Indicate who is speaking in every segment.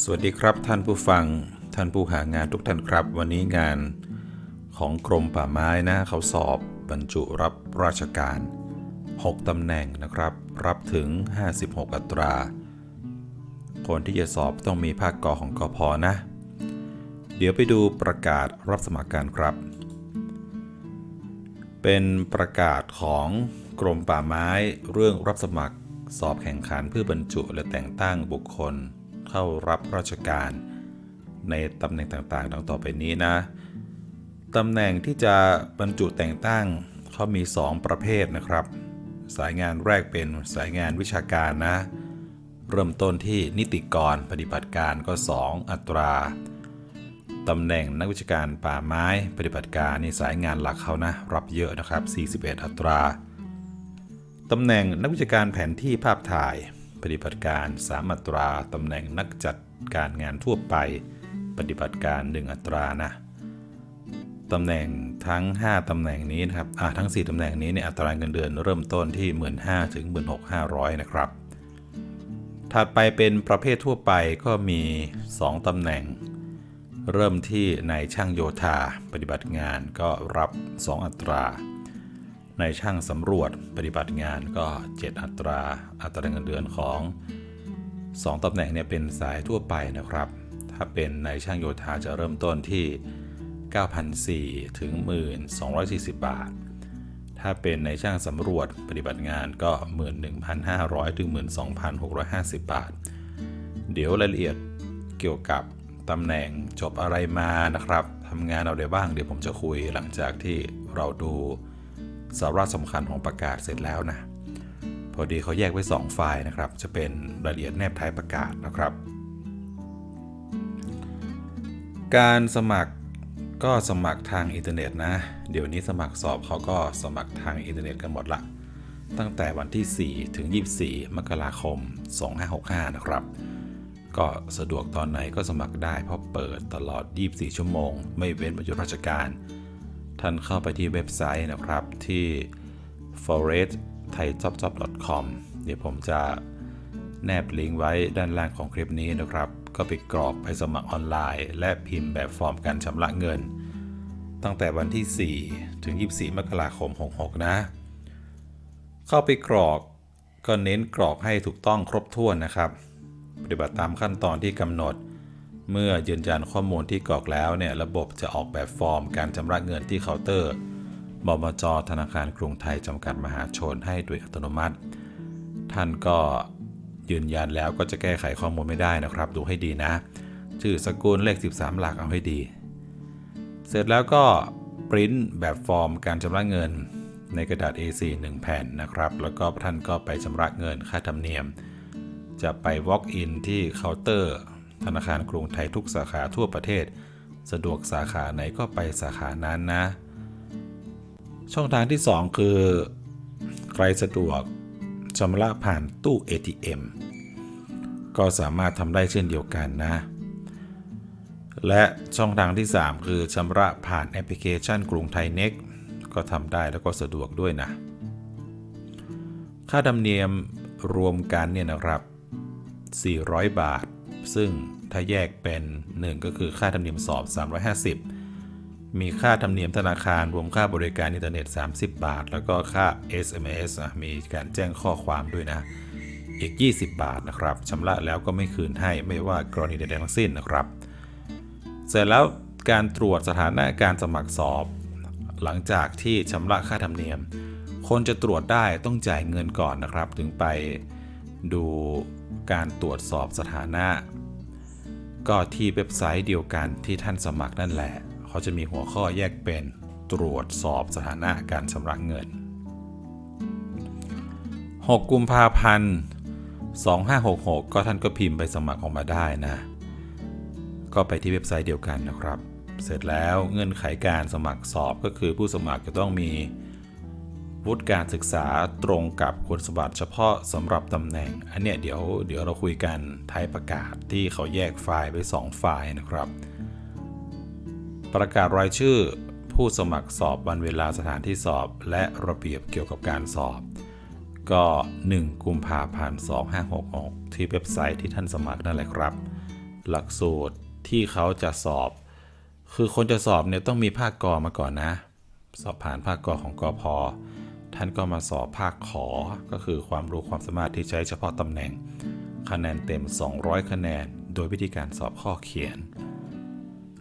Speaker 1: สวัสดีครับท่านผู้ฟังท่านผู้หางานทุกท่านครับ วันนี้งานของกรมป่าไม้นะเขาสอบบรรจุรับราชการ 6ตำแหน่งนะครับ รับถึง 56 อัตรา คนที่จะสอบต้องมีภาคกอของกอพอนะ เดี๋ยวไปดูประกาศรับสมัครการครับ เป็นประกาศของกรมป่าไม้เรื่องรับสมัครสอบแข่งขันเพื่อบรรจุและแต่งตั้งบุคคล เข้ารับราชการ ในตำแหน่งต่างๆ ดังต่อไปนี้นะตำแหน่งที่จะบรรจุแต่งตั้งเขามี 2 ประเภทนะครับ สายงานแรกเป็นสายงานวิชาการนะ เริ่มต้นที่นิติกรปฏิบัติการก็ 2 อัตราตำแหน่งนักวิชาการป่าไม้ปฏิบัติการในสายงานหลักเขานะ รับเยอะนะครับ 41 อัตราตำแหน่งนักวิชาการแผนที่ภาพถ่าย ปฏิบัติการ3อัตราตำแหน่งนักจัดการงานทั่วไป ปฏิบัติการ 1 อัตรานะตำแหน่งทั้ง 5ตำแหน่งนี้นะครับอ่าทั้ง 4ตำแหน่งนี้เนี่ยอัตราเงินเดือนเริ่มต้นที่ 15,000ถึง16,500นะครับ ถัดไปเป็นประเภททั่วไปก็มี 2ตำแหน่ง เริ่มที่นายช่างโยธา ปฏิบัติงานก็รับ 2 อัตรา ในช่างสำรวจปฏิบัติงานก็ 7 อัตรา อัตราเงินเดือนของ 2ตำแหน่งเนี่ยเป็นสายทั่วไปนะครับ ถ้าเป็นในช่างโยธาจะเริ่มต้นที่ 9,400 ถึง 1,240 บาท ถ้าเป็นในช่างสำรวจปฏิบัติงานก็ 11,500 ถึง 12,650 บาท เดี๋ยวรายละเอียดเกี่ยวกับตำแหน่งจบอะไรมานะครับทำงานเอาได้บ้างเดี๋ยวผมจะคุยหลังจากที่เราดู สาระสำคัญของประกาศเสร็จแล้วนะ พอดีเขาแยกไว้ 2 ไฟล์นะครับ จะเป็นรายละเอียดแนบท้ายประกาศนะครับ การสมัครก็สมัครทางอินเทอร์เน็ตนะ เดี๋ยวนี้สมัครสอบเขาก็สมัครทางอินเทอร์เน็ตกันหมดละ ตั้งแต่วันที่ 4 ถึง 24 มกราคม 2565 นะครับ ก็สะดวกตอนไหนก็สมัครได้เพราะเปิดตลอด 24 ชั่วโมง ไม่เว้นวันหยุดราชการ ท่านเข้าไปที่เว็บไซต์นะครับที่ forest thaijobjob.com เดี๋ยวผมจะแนบลิงก์ไว้ด้านล่างของคลิปนี้นะครับ ก็ไปกรอกไปสมัครออนไลน์ และพิมพ์แบบฟอร์มการชำระเงิน ตั้งแต่วันที่ 4 ถึง 24 มกราคม 66 นะ เข้าไปกรอกก็เน้นกรอกให้ถูกต้องครบถ้วนนะครับ ปฏิบัติตามขั้นตอนที่กำหนด เมื่อยืนยันข้อมูลที่กรอกแล้วเนี่ยระบบจะออกแบบฟอร์มการชำระเงินที่เคาน์เตอร์บมจธนาคารกรุงไทยจำกัดมหาชนให้โดยอัตโนมัติ ท่านก็ยืนยันแล้วก็จะแก้ไขข้อมูลไม่ได้นะครับ ดูให้ดีนะ ชื่อสกุลเลข 13 หลักเอาให้ดี เสร็จแล้วก็ปริ้นแบบฟอร์มการชำระเงินในกระดาษ A4 1 แผ่นนะครับ แล้วก็ท่านก็ไปชำระเงินค่าธรรมเนียม จะไป walk in ที่เคาน์เตอร์ ธนาคารกรุงไทยทุกสาขาทั่วประเทศ สะดวกสาขาไหนก็ไปสาขานั้นนะ ช่องทางที่ 2 คือ ใครสะดวกชำระผ่านตู้ ATM ก็สามารถทำได้เช่นเดียวกันนะ และช่องทางที่ 3 คือชำระผ่านแอปพลิเคชันกรุงไทยเน็กก็ทำได้แล้วก็สะดวกด้วยนะ ค่าธรรมเนียมรวมกันเนี่ยนะครับ 400 บาท ซึ่งถ้าแยกเป็น 1 ก็คือค่าธรรมเนียมสอบ 350 มีค่าธรรมเนียมธนาคารรวมค่าบริการอินเทอร์เน็ต 30 บาท แล้วก็ค่า SMS นะมีการแจ้งข้อความด้วยนะ อีก 20 บาทนะครับชำระแล้วก็ไม่คืนให้ไม่ว่ากรณีใดๆทั้งสิ้นนะครับ เสร็จแล้วการตรวจสถานะการสมัครสอบ หลังจากที่ชำระค่าธรรมเนียม คนจะตรวจได้ต้องจ่ายเงินก่อนนะครับ ถึงไปดูการตรวจสอบสถานะ ก็ที่เว็บไซต์เดียวกันที่ท่านสมัครนั่นแหละ เขาจะมีหัวข้อแยกเป็นตรวจสอบสถานะการชำระเงิน 6 กุมภาพันธ์ 2566 ก็ท่านก็พิมพ์ไปสมัครออกมาได้นะ ก็ไปที่เว็บไซต์เดียวกันนะครับ เสร็จแล้วเงื่อนไขการสมัครสอบก็คือผู้สมัครจะต้องมี วุฒิการศึกษาตรงกับคุณสมบัติเฉพาะสำหรับตำแหน่ง อันเนี้ยเดี๋ยวเดี๋ยวเราคุยกันท้ายประกาศที่เขาแยกไฟล์ไว้2ไฟล์นะครับ ประกาศรายชื่อผู้สมัครสอบวันเวลาสถานที่สอบ และระเบียบเกี่ยวกับการสอบ ก็ 1 กุมภาพันธ์ 2566 ที่เว็บไซต์ที่ท่านสมัครนั่นแหละครับ หลักสูตรที่เขาจะสอบ คือคนจะสอบเนี่ยต้องมีภาคกอมาก่อนนะ สอบผ่านภาคกอของกอพอ ท่านก็มาสอบภาคขอ ก็คือความรู้ความสามารถที่ใช้เฉพาะตำแหน่ง คะแนนเต็ม 200 คะแนน โดยวิธีการสอบข้อเขียน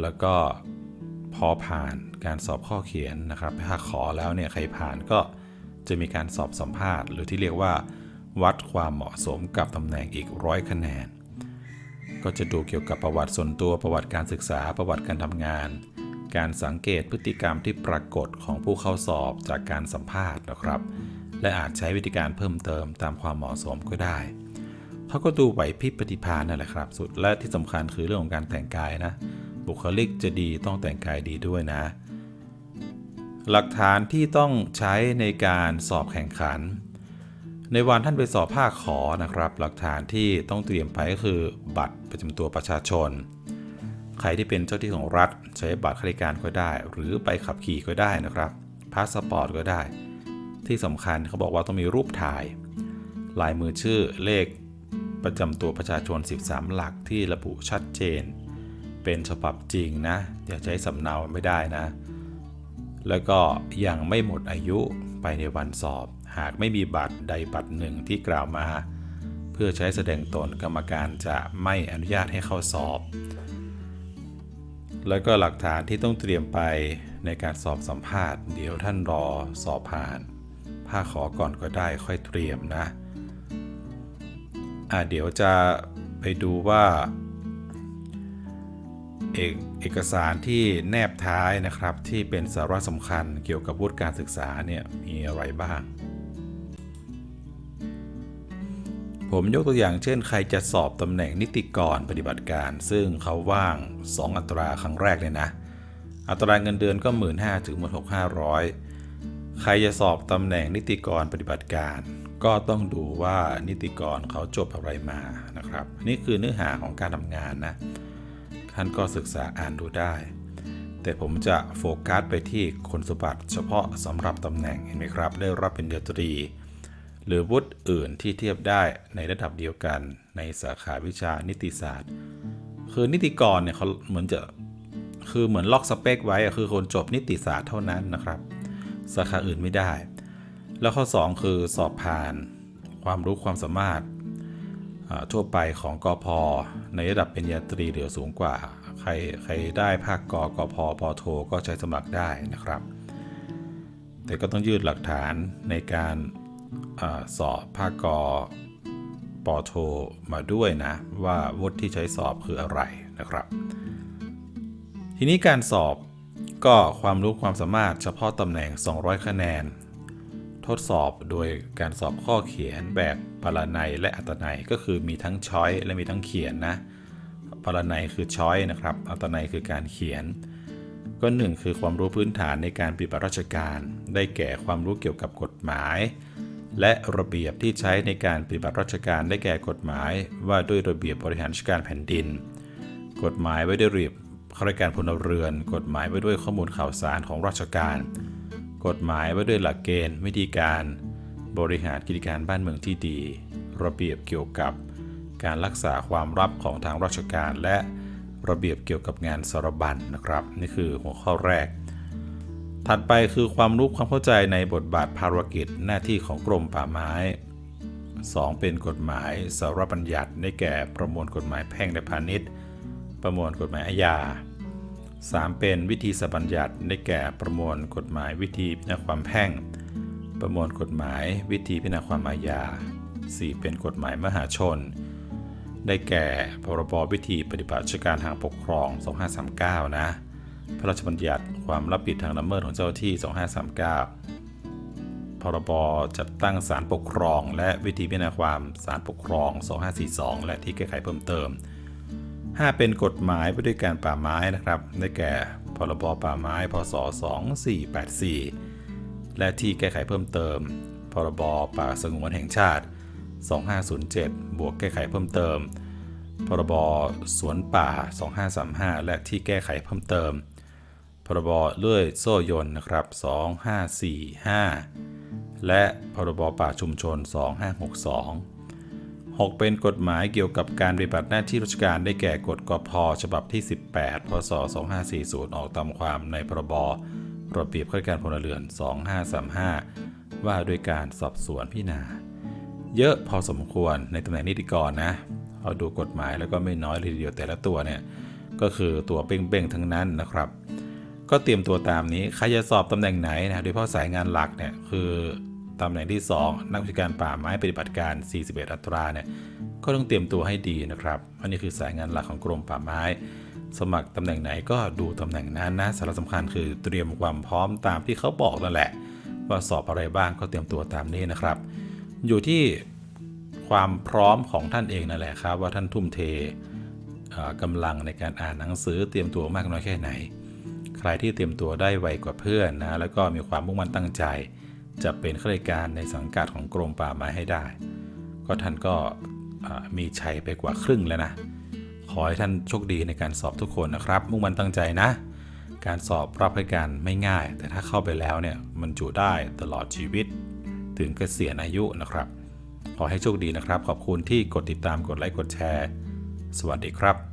Speaker 1: แล้วก็พอผ่านการสอบข้อเขียนนะครับภาคขอแล้วเนี่ยใครผ่านก็จะมีการสอบสัมภาษณ์ หรือที่เรียกว่า วัดความเหมาะสมกับตำแหน่งอีกร้อยคะแนน ก็จะดูเกี่ยวกับประวัติส่วนตัวประวัติการศึกษาประวัติการทำงาน การสังเกตพฤติกรรมที่ปรากฏของผู้เข้าสอบจากการสัมภาษณ์นะครับ และอาจใช้วิธีการเพิ่มเติมตามความเหมาะสมก็ได้เขาก็ดูไหวพริบปฏิภาณนั่นแหละครับ สุดและที่สำคัญคือเรื่องของการแต่งกายนะ บุคลิกจะดีต้องแต่งกายดีด้วยนะ หลักฐานที่ต้องใช้ในการสอบแข่งขัน ในวันท่านไปสอบภาคขอนะครับ หลักฐานที่ต้องเตรียมไปก็คือ บัตรประจำตัวประชาชน ใครที่เป็นเจ้าที่ของรัฐ ใช้บัตรข้าราชการก็ได้ หรือไปขับขี่ก็ได้นะครับพาสปอร์ตก็ได้ ที่สำคัญเขาบอกว่าต้องมีรูปถ่าย ลายมือชื่อเลขประจำตัวประชาชน 13 หลักที่ระบุชัดเจน เป็นฉบับจริงนะ อย่าใช้สำเนาไม่ได้นะ แล้วก็ยังไม่หมดอายุไปในวันสอบ หากไม่มีบัตรใดบัตรหนึ่งที่กล่าวมา เพื่อใช้แสดงตนกรรมการจะไม่อนุญาตให้เข้าสอบ แล้วก็หลักฐานที่ต้องเตรียมไปในการสอบสัมภาษณ์ เดี๋ยวท่านรอสอบผ่านภาขอก่อนก็ได้ค่อยเตรียมนะอะเดี๋ยวจะไปดูว่าเอกเอกสารที่แนบท้ายนะครับที่เป็นสาระสำคัญเกี่ยวกับวุฒิการศึกษาเนี่ยมีอะไรบ้าง ผมยกตัวอย่างเช่น ใครจะสอบตำแหน่งนิติกรปฏิบัติการ ซึ่งเขาว่าง 2 อัตราครั้งแรกเลยนะ อัตราเงินเดือนก็ 1 5ื่นถึงหมื่นหกห้าร้อยใครจะสอบตำแหน่งนิติกรปฏิบัติการ ก็ต้องดูว่านิติกรเขาจบอะไรมานะครับ นี่คือเนื้อหาของการทำงานนะท่านก็ศึกษาอ่านดูได้ แต่ผมจะโฟกัสไปที่คุณสมบัติเฉพาะสำหรับตำแหน่งเห็นไหมครับ ได้รับเป็นเดียตรี หรือวุฒิอื่นที่เทียบได้ในระดับเดียวกันในสาขาวิชานิติศาสตร์ คือนิติกรเนี่ยเขาเหมือนจะคือเหมือนล็อกสเปคไว้อะคือคนจบนิติศาสตร์เท่านั้นนะครับ สาขาอื่นไม่ได้ แล้วข้อ 2 คือสอบผ่านความรู้ความสามารถทั่วไปของกอพอในระดับเปริญาตรีหรือสูงกว่า ใครใครได้ภาคกอกอพอปอโทก็ใช้สมัครได้นะครับ แต่ก็ต้องยืดหลักฐานในการ อสอบภาคกปโทมาด้วยนะว่าวุฒิที่ใช้สอบคืออะไรนะครับ ทีนี้การสอบก็ความรู้ความสามารถเฉพาะตำแหน่ง 200 คะแนน ทดสอบโดยการสอบข้อเขียนแบบปรนัยและอัตนัยก็คือมีทั้งช้อยและมีทั้งเขียนนะปรนัยคือช้อยนะครับ อัตนัยคือการเขียน ก็หนึ่งคือความรู้พื้นฐานในการปฏิบัติราชการ ได้แก่ความรู้เกี่ยวกับกฎหมาย และระเบียบที่ใช้ในการปฏิบัติราชการได้แก่กฎหมาย ว่าด้วยระเบียบบริหารราชการแผ่นดิน กฎหมายไว้ด้วยระเบียบข้าราชการพลเรือน กฎหมายไว้ด้วยข้อมูลข่าวสารของราชการ กฎหมายไว้ด้วยหลักเกณฑ์ วิธีการ บริหารกิจการบ้านเมืองที่ดี ระเบียบเกี่ยวกับ การรักษาความลับของทางราชการ และระเบียบเกี่ยวกับงานสารบัญนะครับ นี่คือหัวข้อแรก ถัดไปคือความรู้ความเข้าใจในบทบาทภารกิจหน้าที่ของกรมป่าไม้ 2. เป็นกฎหมายสารบัญญัติได้แก่ประมวลกฎหมายแพ่งและพาณิชย์ ประมวลกฎหมายอาญา 3. เป็นวิธีสบัญญัติได้แก่ประมวลกฎหมายวิธีพิจารณาความแพ่ง ประมวลกฎหมายวิธีพิจารณาความอาญา 4. เป็นกฎหมายมหาชน ได้แก่พรบวิธีปฏิบัติราชการทางปกครอง 2539 นะ พระราชบัญญัติความรับผิดทางละเมิดของเจ้าที่ 2539 พรบจัดตั้งศาลปกครอง และวิธีพิจารณาความศาลปกครอง 2542 และที่แก้ไขเพิ่มเติม 5 เป็นกฎหมายว่าด้วยการป่าไม้นะครับ ได้แก่ พรบป่าไม้ พศ 2484 และที่แก้ไขเพิ่มเติม พรบป่าสงวนแห่งชาติ 2507 บวกแก้ไขเพิ่มเติมพรบสวนป่า 2535 และที่แก้ไขเพิ่มเติม รบเลื่อยโซ่ยนนะครับ 2545 และพรบป่าชุมชน 2562 6 เป็นกฎหมายเกี่ยวกับการปฏิบัติหน้าที่ราชการได้แก่กฎกพฉบับที่ 18 พศ 2540 ออกตามความในพรบระเบียบข้าราชการพลเรือน 2535 ว่าด้วยการสอบสวนพิจารณา เยอะพอสมควรในตำแหน่งนิติกรนะเราดูกฎหมายแล้วก็ไม่น้อยเลยเดียวแต่ละตัวเนี่ยก็คือตัวเป้งๆทั้งนั้นนะครับ ก็เตรียมตัวตามนี้ใครจะสอบตำแหน่งไหนนะโดยเฉพาะสายงานหลักเนี่ยคือตำแหน่งที่ 2 นักวิชาการป่าไม้ปฏิบัติการ 41 อัตราเนี่ยก็ต้องเตรียมตัวให้ดีนะครับ อันนี้คือสายงานหลักของกรมป่าไม้ สมัครตำแหน่งไหนก็ดูตำแหน่งนั้นนะสาระสำคัญคือเตรียมความพร้อมตามที่เขาบอกนั่นแหละ ว่าสอบอะไรบ้างก็เตรียมตัวตามนี้นะครับ อยู่ที่ความพร้อมของท่านเองนั่นแหละครับ ว่าท่านทุ่มเทเอ่อกำลังในการอ่านหนังสือเตรียมตัวมากน้อยแค่ไหน ใครที่เตรียมตัวได้ไวกว่าเพื่อนนะแล้วก็มีความมุ่งมั่นตั้งใจ จะเป็นข้าราชการในสังกัดของกรมป่าไม้ให้ได้ ก็ท่านก็มีชัยไปกว่าครึ่งแล้วนะ ขอให้ท่านโชคดีในการสอบทุกคนนะครับ มุ่งมั่นตั้งใจนะ การสอบรับราชการไม่ง่าย แต่ถ้าเข้าไปแล้วเนี่ยมันจุได้ตลอดชีวิต ถึงเกษียณอายุนะครับ ขอให้โชคดีนะครับ ขอบคุณที่กดติดตามกดไลค์กดแชร์ สวัสดีครับ